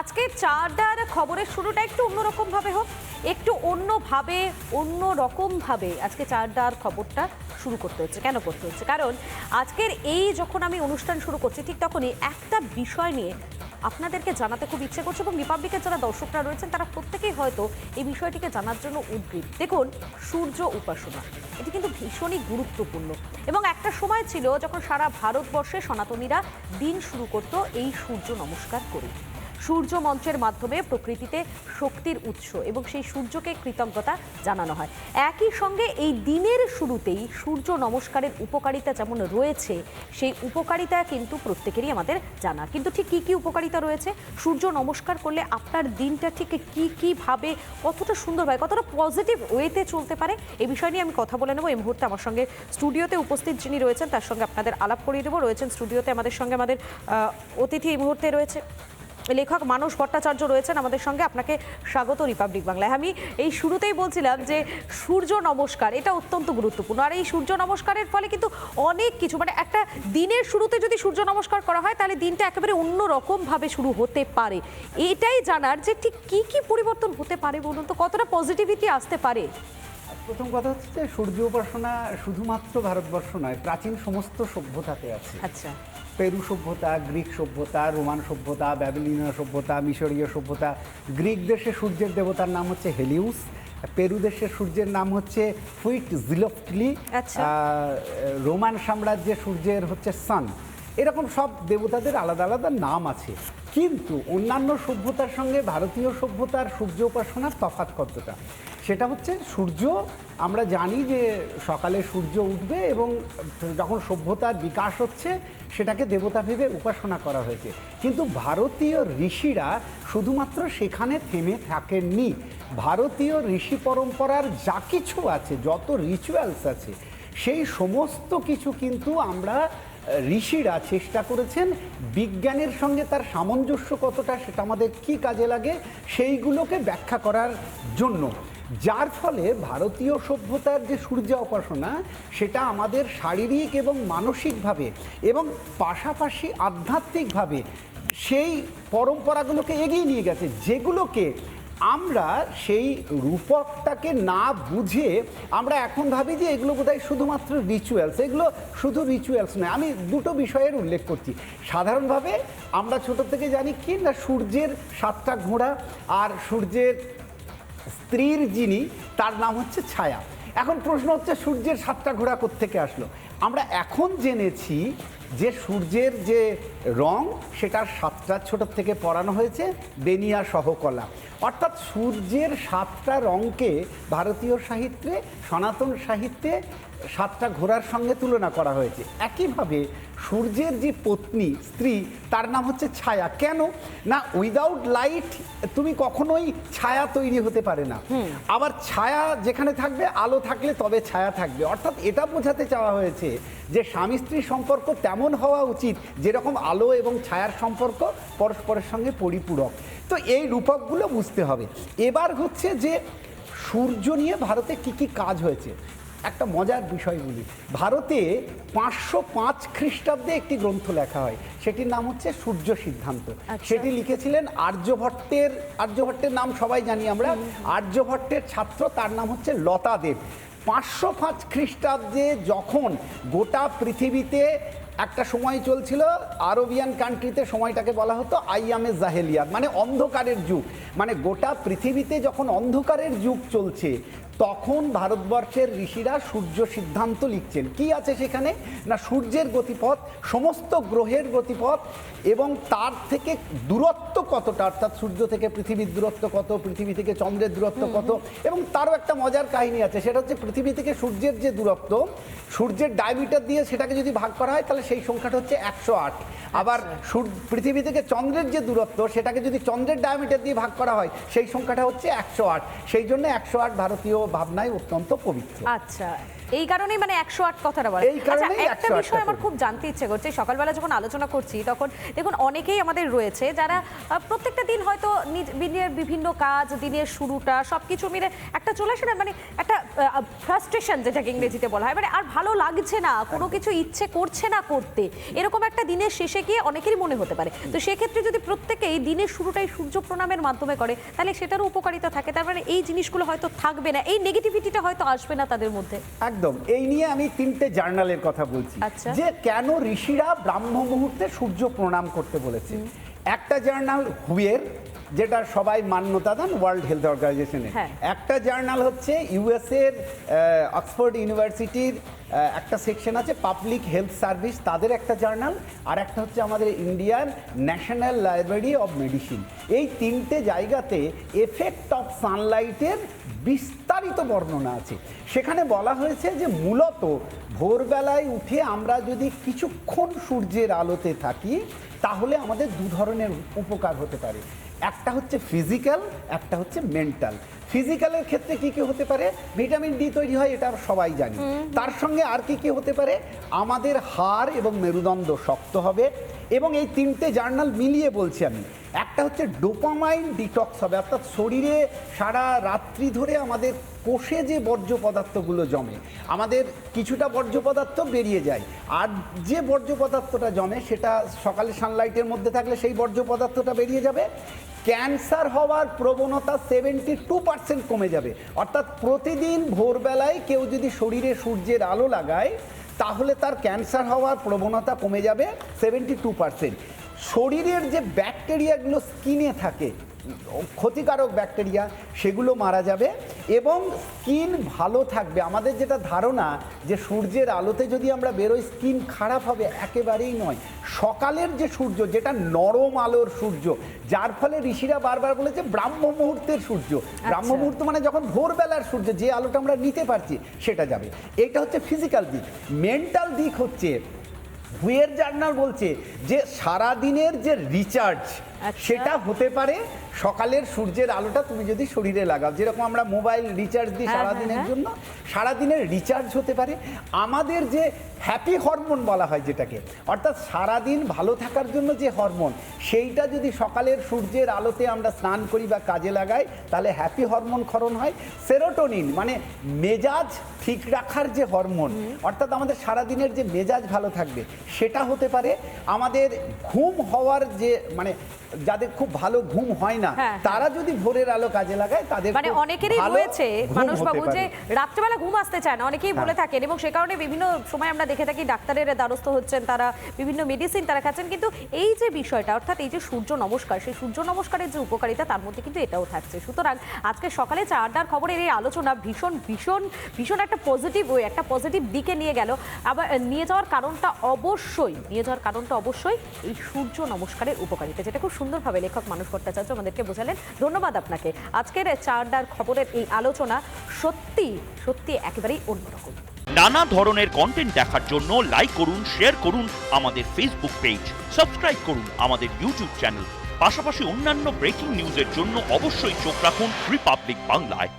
আজকে চারদার খবরের শুরুটা একটু অন্যরকম ভাবে হোক, একটু অন্যভাবে অন্য রকম ভাবে আজকে চারদার খবরটা শুরু করতে হচ্ছে। কেন করতে হচ্ছে? কারণ আজকের এই যখন আমি অনুষ্ঠান শুরু করছি, ঠিক তখনই একটা বিষয় নিয়ে আপনাদেরকে জানাতে খুব ইচ্ছে করছে এবং রিপাবলিকের যারা দর্শকরা রয়েছেন, তারা প্রত্যেকেই হয়তো এই বিষয়টিকে জানার জন্য উদ্গ্রীব। দেখুন, সূর্য উপাসনা, এটি কিন্তু ভীষণই গুরুত্বপূর্ণ। এবং একটা সময় ছিল যখন সারা ভারতবর্ষে সনাতনীরা দিন শুরু করত এই সূর্য নমস্কার করে সূর্য মঞ্চের মাধ্যমে প্রকৃতিতে শক্তির উৎস এবং সেই সূর্যকে কৃতজ্ঞতা জানানো হয়। একই সঙ্গে এই দিনের শুরুতেই সূর্য নমস্কারের উপকারিতা যেমন রয়েছে, সেই উপকারিতা কিন্তু প্রত্যেকেরই আমাদের জানা। কিন্তু ঠিক কী কী উপকারিতা রয়েছে? সূর্য নমস্কার করলে আপনার দিনটা ঠিক কী কীভাবে কতটা সুন্দর হয়, কতটা পজিটিভ ওয়েতে চলতে পারে? এই বিষয় নিয়ে আমি কথা বলে নেব। এই মুহূর্তে আমার সঙ্গে স্টুডিওতে উপস্থিত যিনি রয়েছেন, তার সঙ্গে আপনাদের আলাপ করিয়ে দেবো। রয়েছেন স্টুডিওতে আমাদের সঙ্গে আমাদের অতিথি এই মুহূর্তে রয়েছে। লেখক মানস ভট্টাচার্য রয়েছেন আমাদের সঙ্গে। আপনাকে স্বাগত রিপাবলিক বাংলায় আমি এই শুরুতেই বলছিলাম যে সূর্য নমস্কার এটা অত্যন্ত গুরুত্বপূর্ণ। আর এই সূর্য নমস্কারের ফলে কিন্তু অনেক কিছু মানে একটা দিনের শুরুতে যদি সূর্য নমস্কার করা হয় তাহলে দিনটা একেবারে অন্য রকম ভাবে শুরু হতে পারে। এটাই জানার যে ঠিক কি কি পরিবর্তন হতে পারে বলুন তো? কতটা পজিটিভিটি আসতে পারে? প্রথম কথা হচ্ছে সূর্য উপাসনা শুধুমাত্র ভারতবর্ষ নয় প্রাচীন সমস্ত সভ্যতাতে আছে। আচ্ছা। পেরু সভ্যতা গ্রিক সভ্যতা রোমান সভ্যতা ব্যাবিলিনীয় সভ্যতা মিশরীয় সভ্যতা গ্রিক দেশে সূর্যের দেবতার নাম হচ্ছে হেলিউস পেরু দেশের সূর্যের নাম হচ্ছে হুইট জিলোফটলি আচ্ছা। রোমান সাম্রাজ্যে সূর্যের হচ্ছে সান। এরকম সব দেবতাদের আলাদা আলাদা নাম আছে। কিন্তু অন্যান্য সভ্যতার সঙ্গে ভারতীয় সভ্যতার সূর্য উপাসনার তফাৎ কতটা? সেটা হচ্ছে সূর্য, আমরা জানি যে সকালে সূর্য উঠবে এবং যখন সভ্যতার বিকাশ হচ্ছে, সেটাকে দেবতা ভেবে উপাসনা করা হয়েছে। কিন্তু ভারতীয় ঋষিরা শুধুমাত্র সেখানে থেমে থাকেননি। ভারতীয় ঋষি পরম্পরার যা কিছু আছে, যত রিচুয়ালস আছে, সেই সমস্ত কিছু কিন্তু আমরা ঋষিরা চেষ্টা করেছেন বিজ্ঞানের সঙ্গে তার সামঞ্জস্য কতটা সেটা আমাদের কি কাজে লাগে, সেইগুলোকে ব্যাখ্যা করার জন্য। যার ফলে ভারতীয় সভ্যতার যে সূর্য উপাসনা, সেটা আমাদের শারীরিক এবং মানসিকভাবে এবং পাশাপাশি আধ্যাত্মিকভাবে সেই পরম্পরাগুলোকে এগিয়ে নিয়ে গেছে, যেগুলোকে আমরা সেই রূপকটাকে না বুঝে আমরা এখন ভাবি যে এগুলো বোধহয় শুধুমাত্র রিচুয়ালস এগুলো শুধু রিচুয়ালস নয়। আমি দুটো বিষয়ের উল্লেখ করছি। সাধারণভাবে আমরা ছোট থেকে জানি কি না, সূর্যের সাতটা ঘোড়া আর সূর্যের স্ত্রীর যিনি, তার নাম হচ্ছে ছায়া। এখন প্রশ্ন হচ্ছে, সূর্যের সাতটা ঘোড়া থেকে আসলো? আমরা এখন জেনেছি যে সূর্যের যে রং, সেটার সাতটা ছোট থেকে পড়ানো হয়েছে, বেনিয়া সহকলা। অর্থাৎ সূর্যের সাতটা রঙকে ভারতীয় সাহিত্যে, সনাতন সাহিত্যে সাতটা ঘোড়ার সঙ্গে তুলনা করা হয়েছে। একইভাবে সূর্যের যে পত্নী স্ত্রী তার নাম হচ্ছে ছায়া। কেন? না উইদাউট লাইট তুমি কখনোই ছায়া তৈরি হতে পারে না। আবার ছায়া যেখানে থাকবে আলো থাকলে তবে ছায়া থাকবে। অর্থাৎ এটা বোঝাতে চাওয়া হয়েছে যে স্বামী স্ত্রীর সম্পর্ক তেমন হওয়া উচিত যেরকম আলো এবং ছায়ার সম্পর্ক পরস্পরের সঙ্গে পরিপূরক। তো এই রূপকগুলো বুঝতে হবে। এবার হচ্ছে যে সূর্য নিয়ে ভারতে কি কি কাজ হয়েছে? একটা মজার বিষয় বলি। ভারতে পাঁচশো পাঁচ খ্রিস্টাব্দে একটি গ্রন্থ লেখা হয়। সেটির নাম হচ্ছে সূর্য সিদ্ধান্ত। আচ্ছা। সেটি লিখেছিলেন আর্যভট্টের আর্যভট্টের নাম সবাই জানি আমরা। আর্যভট্টের ছাত্র তার নাম হচ্ছে লতা দেব। পাঁচশো পাঁচ খ্রিস্টাব্দে যখন গোটা পৃথিবীতে একটা সময় চলছিল আরবিয়ান কান্ট্রিতে সময়টাকে বলা হতো আইয়ামে জাহেলিয়াত মানে অন্ধকারের যুগ। মানে গোটা পৃথিবীতে যখন অন্ধকারের যুগ চলছে তখন ভারতবর্ষের ঋষিরা সূর্য সিদ্ধান্ত লিখছেন। কি আছে সেখানে? না সূর্যের গতিপথ সমস্ত গ্রহের গতিপথ এবং তার থেকে দূরত্ব কতটা? অর্থাৎ সূর্য থেকে পৃথিবীর দূরত্ব কত পৃথিবী থেকে চন্দ্রের দূরত্ব কত? এবং তারও একটা মজার কাহিনী আছে সেটা হচ্ছে পৃথিবী থেকে সূর্যের যে দূরত্ব সূর্যের ডায়ামিটার দিয়ে সেটাকে যদি ভাগ করা হয় তাহলে সেই সংখ্যাটা হচ্ছে একশো আট। আবার সূর্য পৃথিবী থেকে চন্দ্রের যে দূরত্ব সেটাকে যদি চন্দ্রের ডায়ামিটার দিয়ে ভাগ করা হয় সেই সংখ্যাটা হচ্ছে একশো আট। সেই জন্য একশো আট ভারতীয় ভাবনায় অত্যন্ত পবিত্র। আচ্ছা। এই কারণেই মানে একশো আট কথাটা বলে এই আচ্ছা, একটা 108 বিষয় আমার খুব জানতে ইচ্ছে করছে সকালবেলা যখন আলোচনা করছি তখন দেখুন অনেকেই আমাদের রয়েছে যারা প্রত্যেকটা দিন হয়তো দিনের বিভিন্ন কাজ দিনের শুরুটা সবকিছু মিলে একটা চলে আসে না মানে একটা ফ্রাস্ট্রেশন যেটাকে ইংরেজিতে বলা হয় মানে আর ভালো লাগছে না কোনো কিছু ইচ্ছে করছে না করতে এরকম একটা দিনের শেষে গিয়ে অনেকেরই মনে হতে পারে। তো সেক্ষেত্রে যদি প্রত্যেকেই দিনের শুরুটাই সূর্য প্রণামের মাধ্যমে করে তাহলে সেটারও উপকারিতা থাকে তার মানে এই জিনিসগুলো হয়তো থাকবে না এই নেগেটিভিটিটা হয়তো আসবে না তাদের মধ্যে। একদম। এই নিয়ে আমি তিনটে জার্নালের কথা বলছি। আচ্ছা। যে কেন ঋষিরা ব্রাহ্ম মুহূর্তে সূর্য প্রণাম করতে বলেছে? একটা জার্নাল হুয়ের যেটা সবাই মান্যতা দেন ওয়ার্ল্ড হেলথ অর্গানাইজেশনের হ্যাঁ। একটা জার্নাল হচ্ছে ইউএস এর অক্সফোর্ড ইউনিভার্সিটির একটা সেকশন আছে পাবলিক হেলথ সার্ভিস তাদের একটা জার্নাল আর একটা হচ্ছে আমাদের Indian national library of medicine এই তিনটে জায়গাতে এফেক্ট অফ সানলাইটের বিস্তারিত বর্ণনা আছে। সেখানে বলা হয়েছে যে মূলত ভোরবেলায় উঠে আমরা যদি কিছুক্ষণ সূর্যের আলোতে থাকি তাহলে আমাদের দু ধরনের উপকার হতে পারে। একটা হচ্ছে ফিজিক্যাল একটা হচ্ছে মেন্টাল ফিজিক্যালের ক্ষেত্রে কি কি হতে পারে? ভিটামিন ডি তৈরি হয় এটা সবাই জানি। তার সঙ্গে আর কি কি হতে পারে? আমাদের হাড় এবং মেরুদণ্ড শক্ত হবে এবং এই তিনটে জার্নাল মিলিয়ে বলছি আমি। একটা হচ্ছে ডোপামাইন ডিটক্স হবে অর্থাৎ শরীরে সারা রাত্রি ধরে আমাদের কোষে যে বর্জ্য পদার্থগুলো জমে আমাদের কিছুটা বর্জ্য পদার্থ বেরিয়ে যায়। আর যে বর্জ্য পদার্থটা জমে সেটা সকালে সানলাইটের মধ্যে থাকলে সেই বর্জ্য পদার্থটা বেরিয়ে যাবে। ক্যান্সার হওয়ার প্রবণতা সেভেন্টি টু পার্সেন্ট কমে যাবে। অর্থাৎ প্রতিদিন ভোরবেলায় কেউ যদি শরীরে সূর্যের আলো লাগায়, তাহলে তার ক্যান্সার হওয়ার প্রবণতা কমে যাবে সেভেন্টি টু পার্সেন্ট। শরীরের যে ব্যাকটেরিয়াগুলো স্কিনে থাকে ক্ষতিকারক ব্যাকটেরিয়া সেগুলো মারা যাবে এবং স্কিন ভালো থাকবে। আমাদের যেটা ধারণা যে সূর্যের আলোতে যদি আমরা বেরোই স্কিন খারাপ হবে একেবারেই নয়। সকালের যে সূর্য যেটা নরম আলোর সূর্য যার ফলে ঋষিরা বারবার বলেছে ব্রাহ্ম মুহূর্তের সূর্য। ব্রাহ্ম আচ্ছা। মুহূর্ত মানে যখন ভোরবেলার সূর্য যে আলোটা আমরা নিতে পারছি সেটা যাবে। এটা হচ্ছে ফিজিক্যাল দিক। মেন্টাল দিক হচ্ছে হুয়ের জার্নাল বলছে যে সারা দিনের যে রিচার্জ আচ্ছা। সেটা হতে পারে সকালের সূর্যের আলোটা তুমি যদি শরীরে লাগাও। যেরকম আমরা মোবাইল রিচার্জ দিই সারা সারাদিনের জন্য জন্য সারাদিনের রিচার্জ হতে পারে। আমাদের যে হ্যাপি হরমোন বলা হয় যেটাকে। অর্থাৎ সারাদিন ভালো থাকার জন্য যে হরমোন সেইটা যদি সকালের সূর্যের আলোতে আমরা স্নান করি বা কাজে লাগাই তাহলে হ্যাপি হরমোন ক্ষরণ হয়। সেরোটোনিন মানে মেজাজ ঠিক রাখার যে হরমোন অর্থাৎ আমাদের সারাদিনের যে মেজাজ ভালো থাকবে সেটা হতে পারে আমাদের ঘুম হওয়ার যে মানে যাদের খুব ভালো ঘুম হয় না হ্যাঁ, হ্যাঁ। তারা যদি ভোরের আলো কাজে লাগায় তাদের মানে অনেকেরই ভালো রয়েছে ঘুম মানুষবাবু যে। রাত্রেবেলা ঘুম আসতে চায় না অনেকেই বলে হ্যাঁ। থাকেন এবং সে কারণে বিভিন্ন সময় আমরা দেখে থাকি ডাক্তারের দ্বারস্থ হচ্ছেন তারা বিভিন্ন মেডিসিন তারা খাচ্ছেন কিন্তু এই যে বিষয়টা অর্থাৎ এই যে সূর্য নমস্কার সেই সূর্য নমস্কারের যে উপকারিতা তার মধ্যে কিন্তু এটাও থাকছে সুতরাং আজকে সকালে চা আড্ডার খবরের এই আলোচনা ভীষণ ভীষণ ভীষণ একটা পজিটিভ ওয়ে একটা পজিটিভ দিকে নিয়ে গেল আবার নিয়ে যাওয়ার কারণটা অবশ্যই নিয়ে যাওয়ার কারণটা অবশ্যই এই সূর্য নমস্কারের উপকারিতা যেটা খুব সুন্দরভাবে লেখক, মানুষ ভট্টাচার্য আমাদেরকে বোঝালেন। ধন্যবাদ আপনাকে। আজকের চারডার খবরের এই আলোচনা সত্যি সত্যি একেবারেই অন্যরকম। নানা ধরনের কন্টেন্ট দেখার জন্য লাইক করুন শেয়ার করুন আমাদের ফেসবুক পেজ সাবস্ক্রাইব করুন আমাদের ইউটিউব চ্যানেল পাশাপাশি অন্যান্য ব্রেকিং নিউজের জন্য অবশ্যই চোখ রাখুন রিপাবলিক বাংলায়